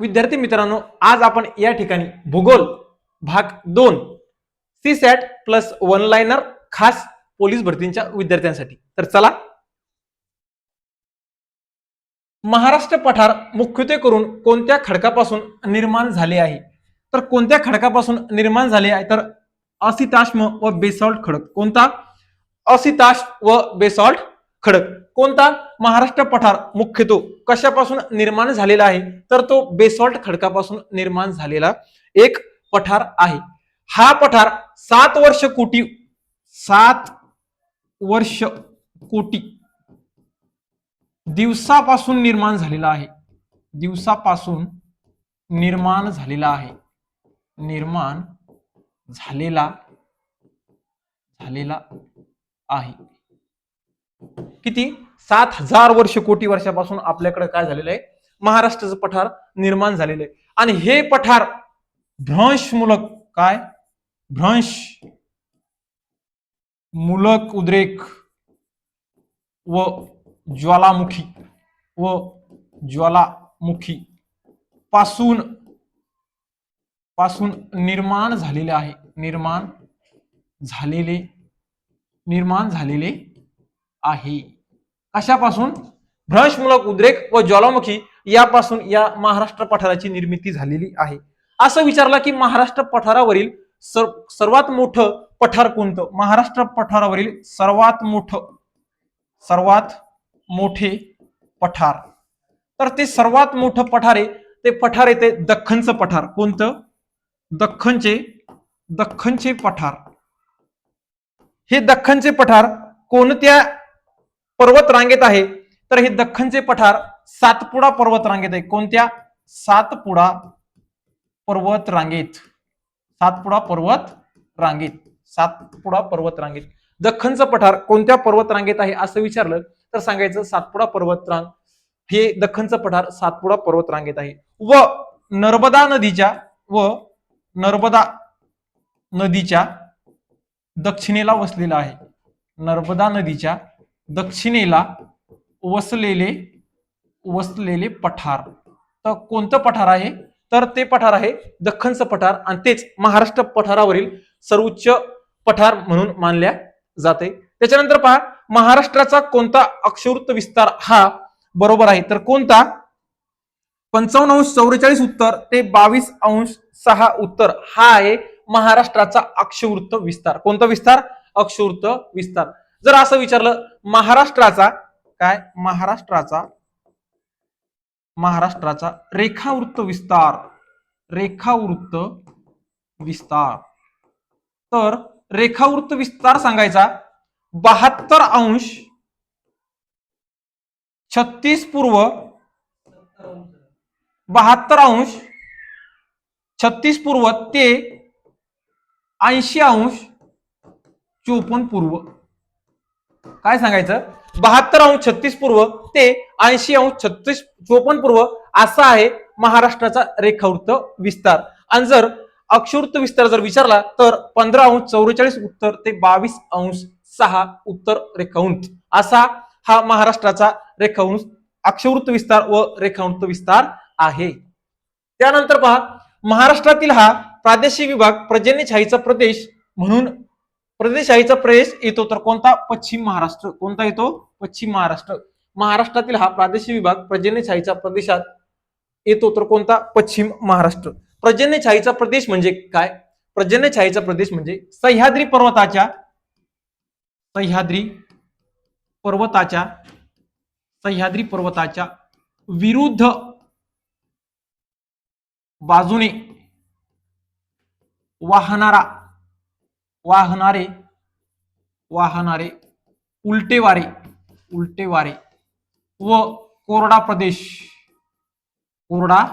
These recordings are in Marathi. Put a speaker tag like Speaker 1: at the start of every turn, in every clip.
Speaker 1: विद्यार्थी मित्रांनो आज आपण या ठिकाणी भूगोल भाग दोन C SAT plus one liner खास पोलीस भरतींच्या विद्यार्थ्यांसाठी. तर चला. महाराष्ट्र पठार मुख्यत्वे करून कोणत्या खडकापासून निर्माण झाले आहे? तर कोणत्या खडकापासून निर्माण झाले आहे? तर असिताश्म व बेसॉल्ट खडक. कोणता? असिताश व बेसॉल्ट खडक. कोणता? महाराष्ट्र पठार. मुख्यतो कशापासून निर्माण झालेला आहे? तर तो बेसॉल्ट खडकापासून निर्माण झालेला एक पठार आहे. हा पठार सात वर्ष कोटी सात वर्ष कोटी दिवसापासून निर्माण झालेला आहे. दिवसापासून निर्माण झालेला आहे. निर्माण झालेला झालेला आहे. किती? सात हजार वर्ष कोटी वर्षापासून आपल्याकडे काय झालेलं आहे? महाराष्ट्राचं पठार निर्माण झालेलं आहे. आणि हे पठार भ्रंशमूलक काय? भ्रंश मूलक उद्रेक व ज्वालामुखी व ज्वालामुखी पासून पासून निर्माण झालेले आहे. निर्माण झालेले निर्माण झालेले आहे. कशापासून? भ्रंशमूलक उद्रेक व ज्वालामुखी यापासून या महाराष्ट्र पठाराची निर्मिती झालेली आहे. असं विचारलं की महाराष्ट्र पठारावरील सर, सर्वात मोठं पठार कोणतं? महाराष्ट्र पठारावरील सर्वात मोठं सर्वात मोठे पठार. तर ते सर्वात मोठं पठार आहे ते पठार येते दख्खनचं पठार. कोणतं? दख्खनचे दख्खनचे पठार. हे दख्खनचे पठार कोणत्या पर्वत रांगेत आहे. तर हे दख्खनचे पठार सातपुडा पर्वत रांगेत आहे. कोणत्या? सातपुडा पर्वत रांगेत सातपुडा पर्वत रांगेत सातपुडा पर्वत रांगेत दख्खनचं पठार कोणत्या पर्वत रांगेत आहे असं विचारलं तर सांगायचं सातपुडा पर्वत रांग हे दख्खनचं पठार सातपुडा पर्वत रांगेत आहे. व नर्मदा नदीच्या व नर्मदा नदीच्या दक्षिणेला वसलेला आहे. नर्मदा नदीच्या दक्षिणेला वसलेले वसलेले पठार. तर कोणतं पठार आहे? तर ते पठार आहे दख्खनचं पठार आणि तेच महाराष्ट्र पठारावरील सर्वोच्च पठार म्हणून मानल्या जाते. त्याच्यानंतर पहा महाराष्ट्राचा कोणता अक्षवृत्त विस्तार हा बरोबर आहे? तर कोणता? पंचावन्न अंश चौवेचाळीस उत्तर ते बावीस अंश सहा उत्तर हा आहे महाराष्ट्राचा अक्षवृत्त विस्तार. कोणता विस्तार? अक्षवृत्त विस्तार. जर असं विचारलं महाराष्ट्राचा काय? महाराष्ट्राचा महाराष्ट्राचा रेखावृत्त विस्तार रेखावृत्त विस्तार. तर रेखावृत्त विस्तार सांगायचा बहात्तर अंश छत्तीस पूर्व बहात्तर अंश छत्तीस पूर्व ते ऐंशी अंश चोपन्न पूर्व. काय सांगायचं? बहात्तर अंश छत्तीस पूर्व ते ऐंशी अंश छत्तीस चोपन्न पूर्व असा आहे महाराष्ट्राचा रेखावृत्त विस्तार. आणि जर अक्षवृत्त विस्तार जर विचारला तर पंधरा अंश चौवेचाळीस उत्तर ते बावीस अंश सहा उत्तर रेखावृत्त. असा हा महाराष्ट्राचा रेखावृत्त अक्षवृत्त विस्तार व रेखावृत्त विस्तार आहे. त्यानंतर पहा महाराष्ट्रातील हा प्रादेशिक विभाग पर्जन्यछाईचा प्रदेश म्हणून प्रदेशशाहीचा प्रदेश येतो. तर कोणता? पश्चिम महाराष्ट्र. कोणता येतो? पश्चिम महाराष्ट्र. महाराष्ट्रातील हा प्रादेशिक विभाग पर्जन्यछाईच्या प्रदेशात येतो. तर कोणता? पश्चिम महाराष्ट्र. पर्जन्यछाईचा प्रदेश म्हणजे काय? पर्जन्यछाईचा प्रदेश म्हणजे सह्याद्री पर्वताच्या सह्याद्री पर्वताच्या सह्याद्री पर्वताच्या विरुद्ध बाजूने वाहणारा वाहणारे वाहणारे उलटे वारे उलटे वारे व कोरडा प्रदेश कोरडा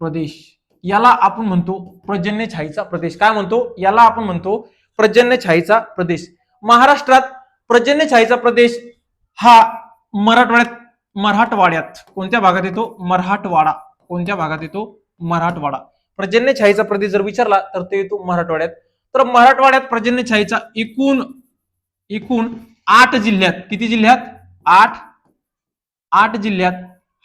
Speaker 1: प्रदेश. याला आपण म्हणतो पर्जन्य छाईचा प्रदेश. काय म्हणतो? याला आपण म्हणतो पर्जन्य छाईचा प्रदेश. महाराष्ट्रात पर्जन्य छाईचा प्रदेश हा मराठवाड्यात मराठवाड्यात. कोणत्या भागात येतो? मराठवाडा. कोणत्या भागात येतो? मराठवाडा. पर्जन्य छाईचा प्रदेश जर विचारला तर ते येतो मराठवाड्यात. तर मराठवाड्यात पर्जन्यछाईचा एकूण एकूण आठ जिल्ह्यात किती जिल्ह्यात? आठ आठ जिल्ह्यात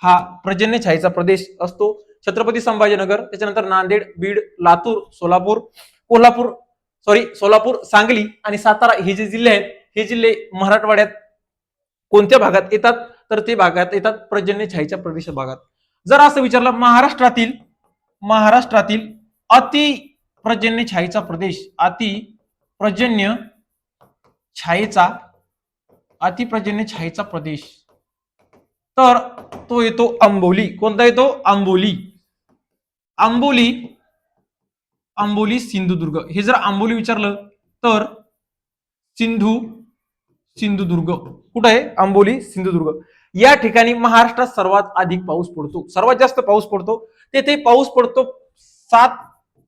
Speaker 1: हा पर्जन्यछाईचा प्रदेश असतो. छत्रपती संभाजीनगर त्याच्यानंतर नांदेड बीड लातूर सोलापूर कोल्हापूर सॉरी सोलापूर सांगली आणि सातारा हे जे जिल्हे आहेत हे जिल्हे मराठवाड्यात कोणत्या भागात येतात? तर ते भागात येतात पर्जन्यछायेच्या प्रदेश भागात. जर असं विचारलं महाराष्ट्रातील महाराष्ट्रातील अति पर्जन्य छायेचा प्रदेश अति पर्जन्य छायेचा अतिप्रजन्य छायेचा प्रदेश. तर तो येतो आंबोली. कोणता येतो? आंबोली. आंबोली आंबोली सिंधुदुर्ग. हे जर आंबोली विचारलं तर सिंधू सिंधुदुर्ग. कुठं आहे? आंबोली सिंधुदुर्ग. या ठिकाणी महाराष्ट्रात सर्वात अधिक पाऊस पडतो. सर्वात जास्त पाऊस पडतो. तेथे पाऊस पडतो सात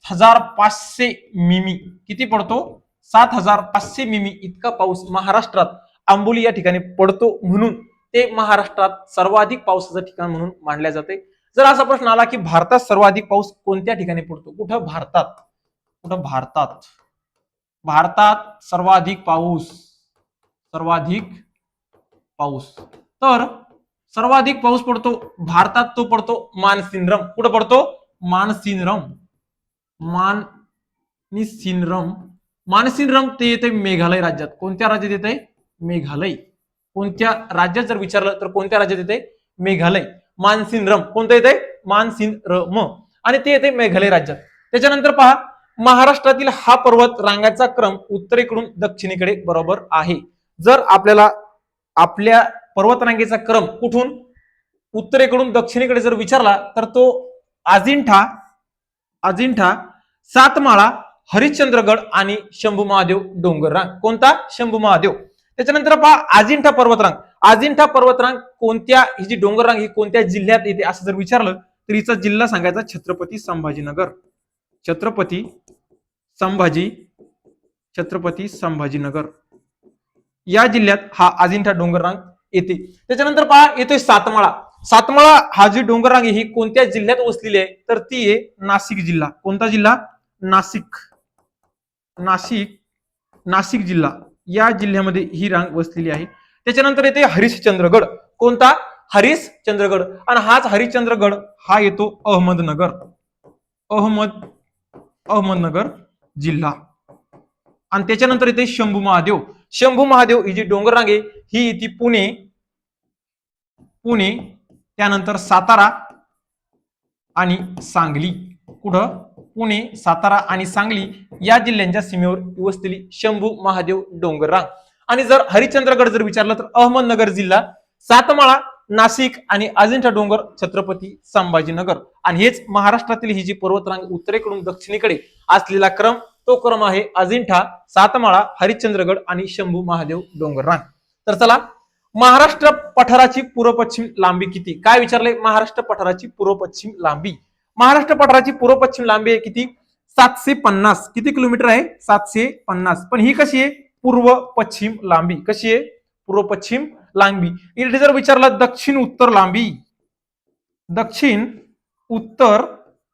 Speaker 1: हजार पाचशे मिमी. किती पडतो? सात हजार पाचशे मिमी इतका पाऊस महाराष्ट्रात आंबोली या ठिकाणी पडतो म्हणून. ते महाराष्ट्रात सर्वाधिक पावसाचं ठिकाण म्हणून मानले जाते. जर असा प्रश्न आला की भारतात सर्वाधिक पाऊस कोणत्या ठिकाणी पडतो? कुठं? भारतात. कुठं? भारतात. भारतात सर्वाधिक पाऊस. सर्वाधिक पाऊस. तर सर्वाधिक पाऊस पडतो. भारतात तो पडतो मानसिनरम कुठं पडतो? मानसिनरम मानसिनरम मानसिनरम ते येते मेघालय राज्यात. कोणत्या राज्यात येते मेघालय. कोणत्या राज्यात जर विचारलं तर कोणत्या राज्यात येते मेघालय. मानसिनरम कोणतं येते मानसिनरम आणि ते येते मेघालय राज्यात. त्याच्यानंतर पहा महाराष्ट्रातील हा पर्वत रांगाचा क्रम उत्तरेकडून दक्षिणेकडे बरोबर आहे. जर आपल्याला आपल्या पर्वतरांगेचा क्रम कुठून? उत्तरेकडून दक्षिणेकडे जर विचारला तर तो अजिंठा अजिंठा सातमाळा हरिश्चंद्रगड आणि शंभू महादेव डोंगररांग कोणता? शंभू महादेव. त्याच्यानंतर पहा अजिंठा पर्वतरांग. अजिंठा पर्वतरांग कोणत्या ही जी डोंगररांग ही कोणत्या जिल्ह्यात येते असं जर विचारलं तर हिचा जिल्हा सांगायचा छत्रपती संभाजीनगर. छत्रपती संभाजी छत्रपती संभाजीनगर. या जिल्ह्यात हा अजिंठा डोंगररांग येते. त्याच्यानंतर पहा येतोय सातमाळा. सातमाळा हा जी डोंगररांग ही कोणत्या जिल्ह्यात वसलेली आहे? तर ती आहे नाशिक जिल्हा. कोणता जिल्हा? नाशिक नाशिक नाशिक जिल्हा. या जिल्ह्यामध्ये ही रांग वसलेली आहे. त्याच्यानंतर येते हरिश्चंद्रगड कोणता? हरिश्चंद्रगड आणि हाच हरिश्चंद्रगड हा येतो अहमदनगर. अहमद अहमदनगर जिल्हा. आणि त्याच्यानंतर येते शंभू महादेव. शंभू महादेव ही जी डोंगर रांग आहे ही येते पुणे. पुणे त्यानंतर सातारा आणि सांगली. कुठं? पुणे सातारा आणि सांगली या जिल्ह्यांच्या सीमेवर वसलेली शंभू महादेव डोंगररांग. आणि जर हरिश्चंद्रगड जर विचारलं तर अहमदनगर जिल्हा सातमाळा नाशिक आणि अजिंठा डोंगर छत्रपती संभाजीनगर. आणि हेच महाराष्ट्रातील ही जी पर्वतरांग उत्तरेकडून दक्षिणेकडे असलेला क्रम तो क्रम आहे अजिंठा सातमाळा हरिश्चंद्रगड आणि शंभू महादेव डोंगररांग. तर चला महाराष्ट्र पठाराची पूर्व पश्चिम लांबी किती? काय विचारले महाराष्ट्र पठाराची पूर्व पश्चिम लांबी. महाराष्ट्र पठाराची पूर्व पश्चिम लांबी आहे किती? सातशे पन्नास. किती किलोमीटर आहे? सातशे पन्नास. पण ही कशी आहे? पूर्व पश्चिम लांबी. कशी आहे? पूर्व पश्चिम लांबी. इथे जर विचारलं दक्षिण उत्तर लांबी. दक्षिण उत्तर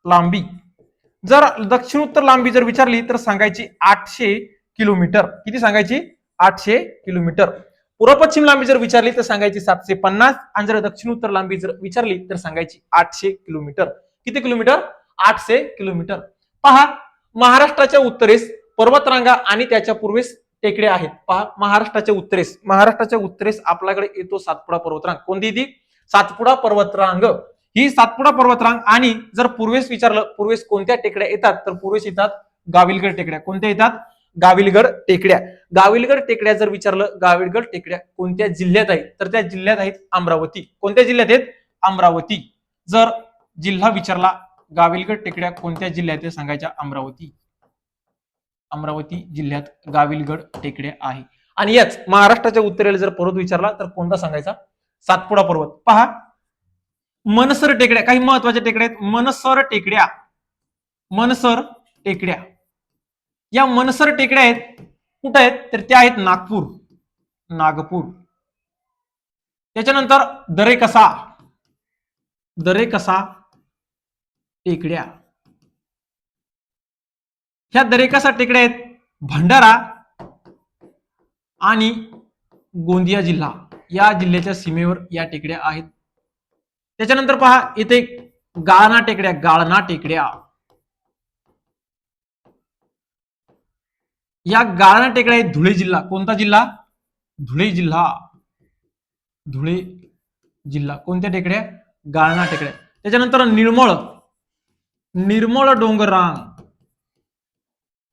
Speaker 1: लांबी. जर दक्षिण उत्तर लांबी जर विचारली तर सांगायची आठशे किलोमीटर. किती सांगायची? आठशे किलोमीटर. पूर्व पश्चिम लांबी जर विचारली तर सांगायची सातशे पन्नास. आणि जर दक्षिण उत्तर लांबी जर विचारली तर सांगायची आठशे किलोमीटर. किती किलोमीटर? आठशे किलोमीटर. पहा महाराष्ट्राच्या उत्तरेस पर्वतरांगा आणि त्याच्या पूर्वेस टेकड्या आहेत. पहा महाराष्ट्राच्या उत्तरेस. महाराष्ट्राच्या उत्तरेस आपल्याकडे येतो सातपुडा पर्वतरांग. कोणती ती? सातपुडा पर्वतरांग. ही सातपुडा पर्वतरांग आणि जर पूर्वेस विचारलं पूर्वेस कोणत्या टेकड्या येतात? तर पूर्वेस येतात गाविलगड टेकड्या. कोणत्या येतात? गाविलगड टेकड्या. गाविलगड टेकड्या जर विचारलं गाविलगड टेकड्या कोणत्या जिल्ह्यात आहेत? तर त्या जिल्ह्यात आहेत अमरावती. कोणत्या जिल्ह्यात आहेत? अमरावती. जर जिल्हा विचारला गाविलगड टेकड्या कोणत्या जिल्ह्यात आहे सांगायच्या? अमरावती. अमरावती जिल्ह्यात गाविलगड टेकड्या आहे. आणि याच महाराष्ट्राच्या उत्तरेला जर पर्वत विचारला तर कोणता सांगायचा? सातपुडा पर्वत. पहा. मनसर टेकड्या काही महत्त्वाच्या टेकड्या आहेत. मनसर टेकड्या. मनसर टेकड्या. या मनसर टेकड्या आहेत. कुठं आहेत? तर त्या आहेत नागपूर. नागपूर. त्याच्यानंतर दरेकसा. दरेकसा. टेकड्या. ह्या दरेकसा टेकड्या आहेत भंडारा आणि गोंदिया जिल्हा. या जिल्ह्याच्या सीमेवर या टेकड्या आहेत. त्याच्यानंतर पहा इथे गाळणा टेकड्या गाळणा टेकड्या. या गाळणा टेकड्या आहेत धुळे जिल्हा. कोणता जिल्हा? धुळे जिल्हा. धुळे जिल्हा. कोणत्या टेकड्या? गाळणा टेकड्या. त्याच्यानंतर निर्मळ निर्मळ डोंगररांग.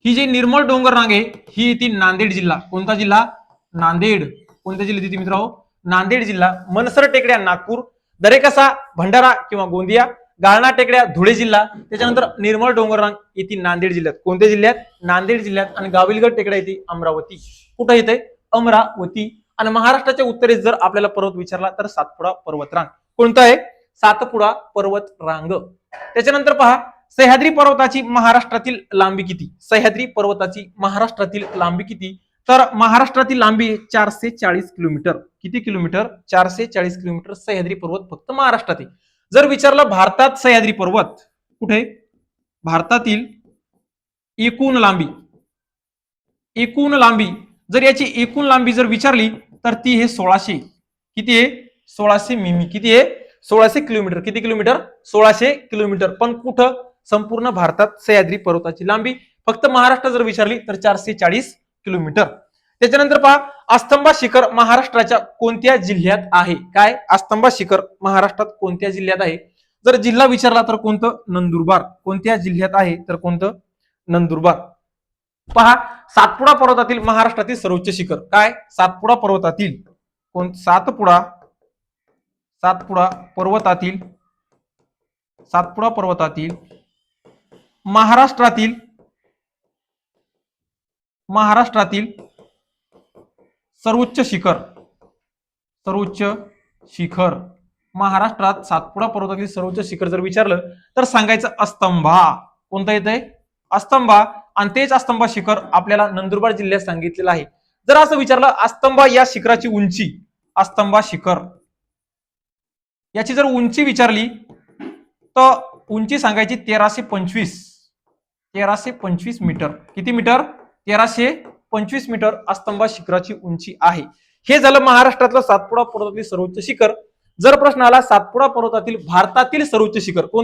Speaker 1: ही जी निर्मळ डोंगररांग आहे ही येते नांदेड जिल्हा. कोणता जिल्हा? नांदेड. कोणत्या जिल्ह्यात येते मित्र नांदेड जिल्हा. मनसर टेकड्या नागपूर. दरेकसा भंडारा किंवा गोंदिया गाळणा टेकड्या धुळे जिल्हा. त्याच्यानंतर निर्मळ डोंगररांग येते नांदेड जिल्ह्यात. कोणत्या जिल्ह्यात? नांदेड जिल्ह्यात. आणि गाविलगड टेकड्या येते अमरावती. कुठं येते? अमरावती. आणि महाराष्ट्राच्या उत्तरेस जर आपल्याला पर्वत विचारला तर सातपुडा पर्वतरांग. कोणता आहे? सातपुडा पर्वत रांग त्याच्यानंतर पहा सह्याद्री पर्वताची महाराष्ट्रातील लांबी किती? सह्याद्री पर्वताची महाराष्ट्रातील लांबी किती? तर महाराष्ट्रातील लांबी चारशे चाळीस किलोमीटर. किती किलोमीटर? चारशे चाळीस किलोमीटर सह्याद्री पर्वत फक्त महाराष्ट्रात आहे. जर विचारलं भारतात सह्याद्री पर्वत कुठे भारतातील एकूण लांबी एकूण लांबी जर याची एकूण लांबी जर विचारली तर ती हे सोळाशे. किती आहे? सोळाशे मिमी. किती आहे? सोळाशे किलोमीटर. किती किलोमीटर? सोळाशे किलोमीटर. पण कुठं? संपूर्ण भारतात सह्याद्री पर्वताची लांबी फक्त महाराष्ट्र जर विचारली तर चारशे चाळीस किलोमीटर. त्याच्यानंतर पहा अस्तंबा शिखर महाराष्ट्राच्या कोणत्या जिल्ह्यात आहे? काय? अस्तंबा शिखर महाराष्ट्रात कोणत्या जिल्ह्यात आहे? जर जिल्हा विचारला तर कोणतं? नंदुरबार. कोणत्या जिल्ह्यात आहे? तर कोणतं? नंदुरबार. पहा सातपुडा पर्वतातील महाराष्ट्रातील सर्वोच्च शिखर. काय? सातपुडा पर्वतातील. कोण? सातपुडा सातपुडा पर्वतातील सातपुडा पर्वतातील महाराष्ट्रातील महाराष्ट्रातील सर्वोच्च शिखर सर्वोच्च शिखर. महाराष्ट्रात सातपुडा पर्वतातील सर्वोच्च शिखर जर विचारलं तर सांगायचं अस्तंभा. कोणता येत आहे अस्तंभा. आणि तेच अस्तंभा शिखर आपल्याला नंदुरबार जिल्ह्यात सांगितलेलं आहे. जर असं विचारलं अस्तंभा या शिखराची उंची अस्तंभा शिखर. याची जर उंची विचारली तर उंची सांगायची तेराशे पंचवीस. तेराशे पंचवीस मीटर. किती मीटर? तेराशे पंचवीस मीटर अस्तंभा शिखराची उंची आहे. हे झालं महाराष्ट्रातलं सातपुडा पर्वतातील सर्वोच्च शिखर. जर प्रश्न आला सातपुडा पर्वतातील भारतातील सर्वोच्च शिखर कोणतं?